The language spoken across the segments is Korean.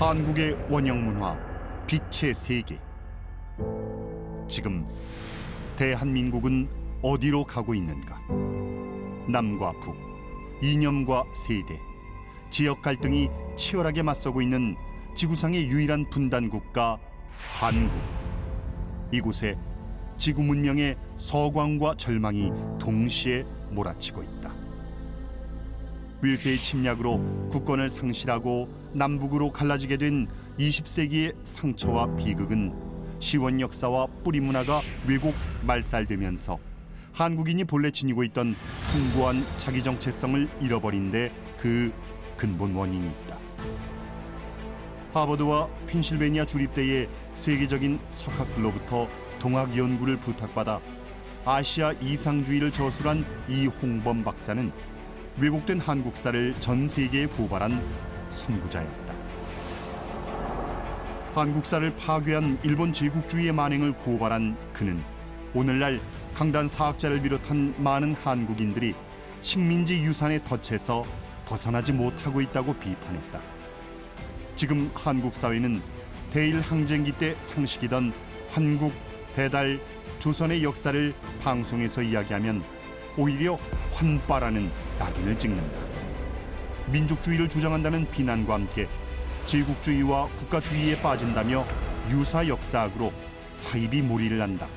한국의 원형 문화 빛의 세계. 지금 대한민국은 어디로 가고 있는가? 남과 북, 이념과 세대, 지역 갈등이 치열하게 맞서고 있는 지구상의 유일한 분단 국가 한국. 이곳에 지구 문명의 서광과 절망이 동시에 몰아치고 있다. 밀세의 침략으로 국권을 상실하고 남북으로 갈라지게 된 20세기의 상처와 비극은 시원 역사와 뿌리 문화가 왜곡 말살되면서 한국인이 본래 지니고 있던 숭고한 자기 정체성을 잃어버린 데 그 근본 원인이 있다. 하버드와 펜실베니아 주립대의 세계적인 석학들로부터 동학 연구를 부탁받아 아시아 이상주의를 저술한 이홍범 박사는 왜곡된 한국사를 전 세계에 고발한 선구자였다. 한국사를 파괴한 일본 제국주의의 만행을 고발한 그는 오늘날 강단 사학자를 비롯한 많은 한국인들이 식민지 유산의 덫에서 벗어나지 못하고 있다고 비판했다. 지금 한국 사회는 대일 항쟁기 때 상식이던 환국, 배달, 조선의 역사를 방송에서 이야기하면 오히려 환빠라는 낙인을 찍는다. 민족주의를 주장한다는 비난과 함께 제국주의와 국가주의에 빠진다며 유사 역사학으로 사입이 몰이를 한다.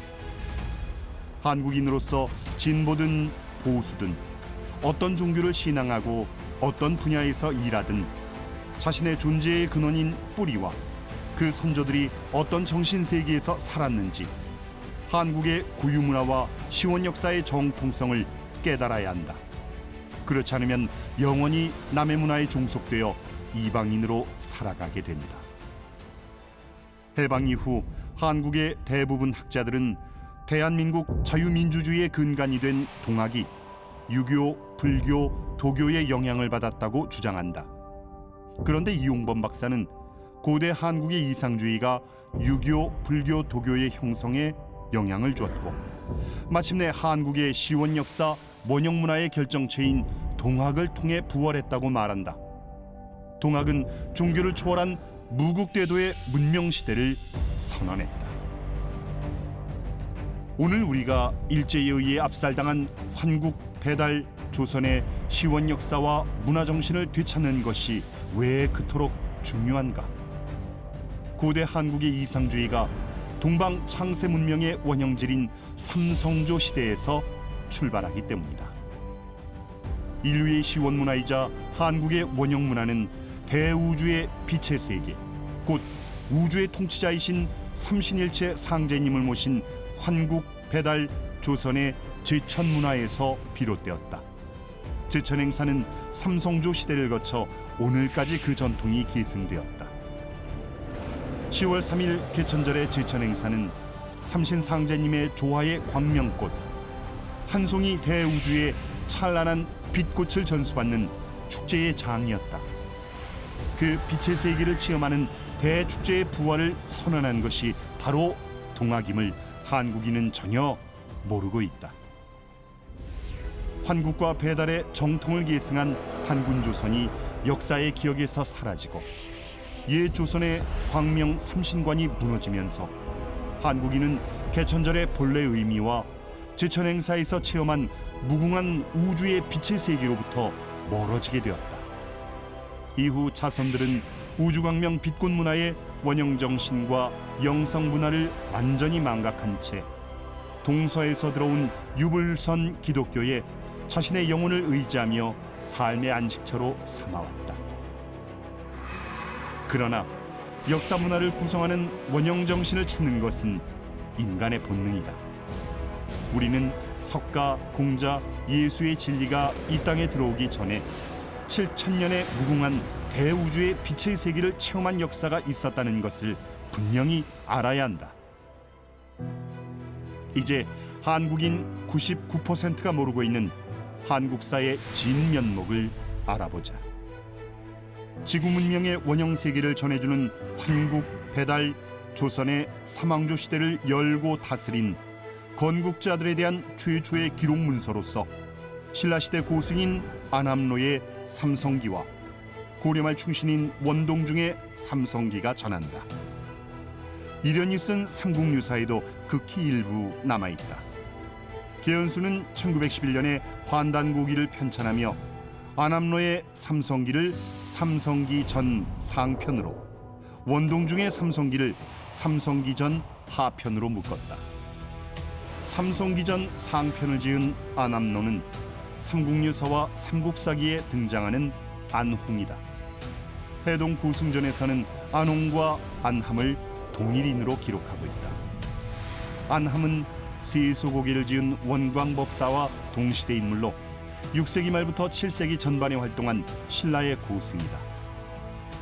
한국인으로서 진보든 보수든 어떤 종교를 신앙하고 어떤 분야에서 일하든 자신의 존재의 근원인 뿌리와 그 선조들이 어떤 정신 세계에서 살았는지 한국의 고유 문화와 시원 역사의 정통성을 깨달아야 한다. 그렇지 않으면 영원히 남의 문화에 종속되어 이방인으로 살아가게 된다. 해방 이후 한국의 대부분 학자들은 대한민국 자유민주주의의 근간이 된 동학이 유교, 불교, 도교의 영향을 받았다고 주장한다. 그런데 이용범 박사는 고대 한국의 이상주의가 유교, 불교, 도교의 형성에 영향을 주었고 마침내 한국의 시원 역사, 원형 문화의 결정체인 동학을 통해 부활했다고 말한다. 동학은 종교를 초월한 무국대도의 문명 시대를 선언했다. 오늘 우리가 일제에 의해 압살당한 환국, 배달, 조선의 시원 역사와 문화 정신을 되찾는 것이 왜 그토록 중요한가? 고대 한국의 이상주의가 동방 창세 문명의 원형질인 삼성조 시대에서 출발하기 때문이다. 인류의 시원 문화이자 한국의 원형 문화는 대우주의 빛의 세계, 곧 우주의 통치자이신 삼신일체 상제님을 모신 환국, 배달, 조선의 제천 문화에서 비롯되었다. 제천 행사는 삼성조 시대를 거쳐 오늘까지 그 전통이 계승되었다. 10월 3일 개천절의 제천 행사는 삼신상제님의 조화의 광명꽃, 한 송이 대우주의 찬란한 빛꽃을 전수받는 축제의 장이었다. 그 빛의 세계를 체험하는 대축제의 부활을 선언한 것이 바로 동학임을 한국인은 전혀 모르고 있다. 환국과 배달의 정통을 계승한 한군 조선이 역사의 기억에서 사라지고 옛 조선의 광명 삼신관이 무너지면서 한국인은 개천절의 본래 의미와 제천 행사에서 체험한 무궁한 우주의 빛의 세계로부터 멀어지게 되었다. 이후 자선들은 우주광명 빛꽃 문화의 원형 정신과 영성 문화를 완전히 망각한 채 동서에서 들어온 유불선 기독교에 자신의 영혼을 의지하며 삶의 안식처로 삼아왔다. 그러나 역사 문화를 구성하는 원형 정신을 찾는 것은 인간의 본능이다. 우리는 석가, 공자, 예수의 진리가 이 땅에 들어오기 전에 7천 년의 무궁한 대우주의 빛의 세계를 체험한 역사가 있었다는 것을 분명히 알아야 한다. 이제 한국인 99%가 모르고 있는 한국사의 진면목을 알아보자. 지구 문명의 원형 세계를 전해주는 환국, 배달, 조선의 삼왕조 시대를 열고 다스린 건국자들에 대한 최초의 기록 문서로서 신라시대 고승인 안암로의 삼성기와 고려말 충신인 원동중의 삼성기가 전한다. 이련이 쓴 삼국유사에도 극히 일부 남아있다. 개연수는 1911년에 환단고기를 편찬하며 안암로의 삼성기를 삼성기 전 상편으로 원동중의 삼성기를 삼성기 전 하편으로 묶었다. 삼성기 전 상편을 지은 안암로는 삼국유사와 삼국사기에 등장하는 안홍이다. 해동 고승전에서는 안홍과 안함을 동일인으로 기록하고 있다. 안함은 세소고기를 지은 원광법사와 동시대 인물로 6세기 말부터 7세기 전반에 활동한 신라의 고승이다.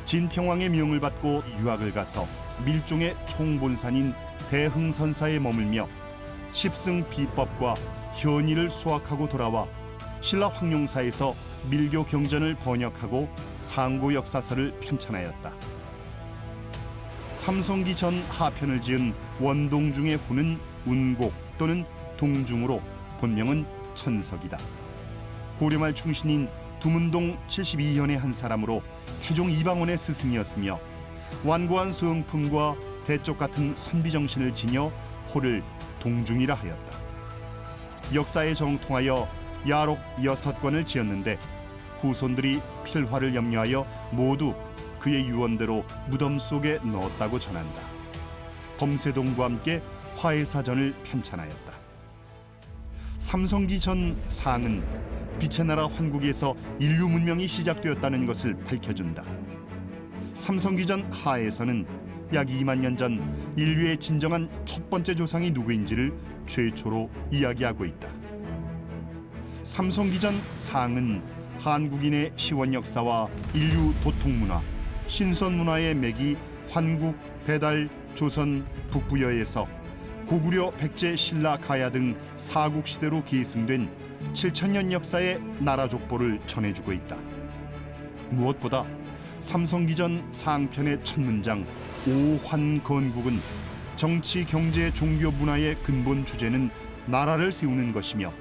진평왕의 명을 받고 유학을 가서 밀종의 총본산인 대흥선사에 머물며 십승 비법과 현의를 수학하고 돌아와 신라 황룡사에서 밀교 경전을 번역하고 상고 역사서를 편찬하였다. 삼성기 전 하편을 지은 원동중의 후는 운곡 또는 동중으로 본명은 천석이다. 고려말 충신인 두문동 72현의 한 사람으로 태종 이방원의 스승이었으며 완고한 수흥품과 대쪽 같은 선비 정신을 지녀 호를 동중이라 하였다. 역사에 정통하여 야록 여섯 권을 지었는데 후손들이 필화를 염려하여 모두 그의 유언대로 무덤 속에 넣었다고 전한다. 범세동과 함께 화해사전을 편찬하였다. 삼성기 전 상은 빛의 나라 환국에서 인류 문명이 시작되었다는 것을 밝혀준다. 삼성기 전 하에서는 약 2만 년 전 인류의 진정한 첫 번째 조상이 누구인지를 최초로 이야기하고 있다. 삼성기 전 상은 한국인의 시원 역사와 인류 도통 문화, 신선 문화의 맥이 환국, 배달, 조선, 북부여에서 고구려, 백제, 신라, 가야 등 사국 시대로 계승된 7천년 역사의 나라 족보를 전해주고 있다. 무엇보다 삼성기전 상편의 첫 문장 오환건국은 정치, 경제, 종교, 문화의 근본 주제는 나라를 세우는 것이며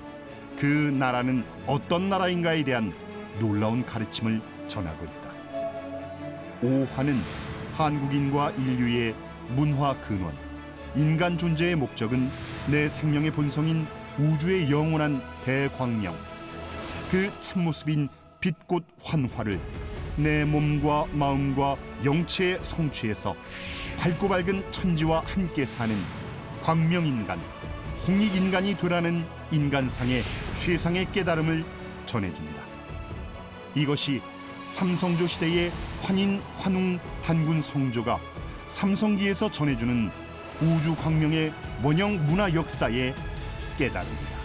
그 나라는 어떤 나라인가에 대한 놀라운 가르침을 전하고 있다. 오환은 한국인과 인류의 문화 근원, 인간 존재의 목적은 내 생명의 본성인 우주의 영원한 대광명, 그 참모습인 빛꽃 환화를 내 몸과 마음과 영체에 성취해서 밝고 밝은 천지와 함께 사는 광명인간, 홍익인간이 되라는 인간상의 최상의 깨달음을 전해준다. 이것이 삼성조 시대의 환인, 환웅, 단군 성조가 삼성기에서 전해주는 우주 광명의 원형 문화 역사의 깨달음이다.